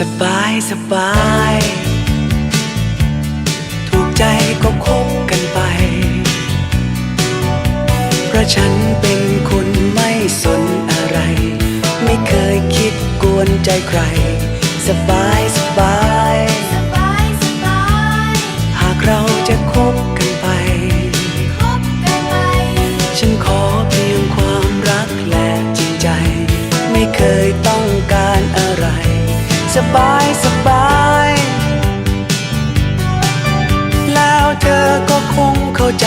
สบายสบาย ถูกใจก็คบกันไป เพราะฉันเป็นคนไม่สนอะไร ไม่เคยคิดกวนใจใคร สบายสบาย สบายสบาย แล้วเธอก็คงเข้าใจ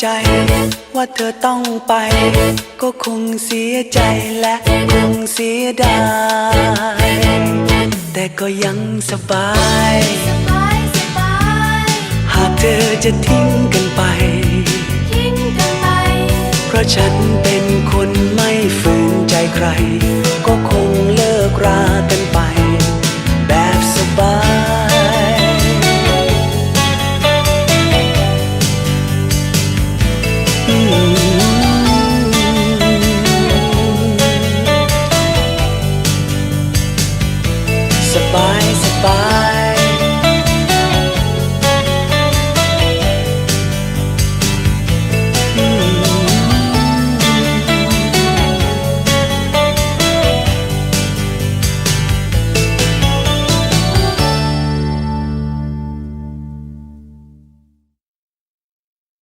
ใจ ว่าเธอต้องไป ก็คงเสียใจและคงเสียดาย แต่ก็ยังสบาย หากเธอจะทิ้งกันไป เพราะฉันเป็นคนไม่ฝืนใจใคร ก็คงเลิกรา